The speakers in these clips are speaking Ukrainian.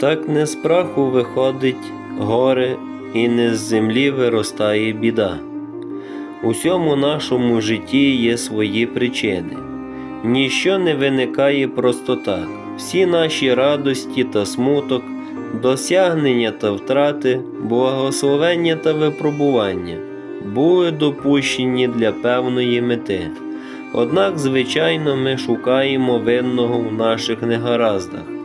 Так не з праху виходить горе, і не з землі виростає біда. У всьому нашому житті є свої причини. Ніщо не виникає просто так. Всі наші радості та смуток, досягнення та втрати, благословення та випробування були допущені для певної мети. Однак, звичайно, ми шукаємо винного в наших негараздах,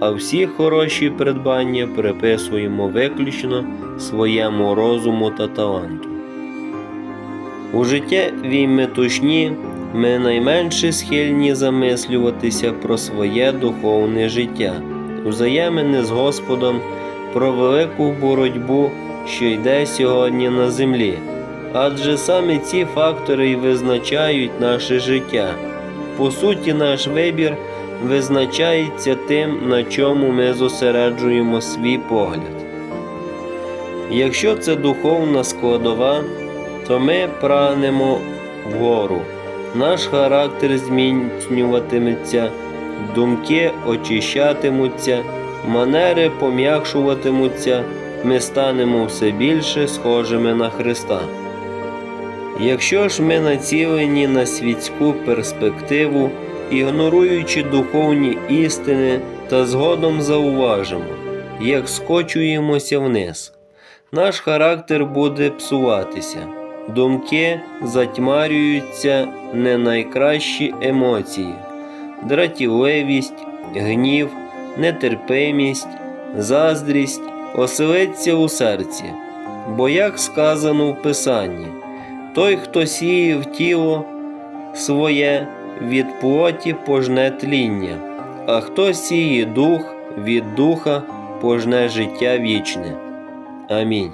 а всі хороші придбання приписуємо виключно своєму розуму та таланту. У життєвій метушні ми найменше схильні замислюватися про своє духовне життя, взаємини з Господом, про велику боротьбу, що йде сьогодні на землі. Адже саме ці фактори й визначають наше життя. По суті, наш вибір визначається тим, на чому ми зосереджуємо свій погляд. Якщо це духовна складова, то ми прагнемо вгору. Наш характер змінюватиметься, думки очищатимуться, манери пом'якшуватимуться, ми станемо все більше схожими на Христа. Якщо ж ми націлені на світську перспективу, ігноруючи духовні істини та згодом зауважимо, як скочуємося вниз, наш характер буде псуватися, думки затьмарюються не найкращі емоції, дратівливість, гнів, нетерпимість, заздрість оселиться у серці. Бо як сказано в Писанні, той, хто сіє в тіло своє, від плоті пожне тління, а хто сіє дух, від духа пожне життя вічне. Амінь.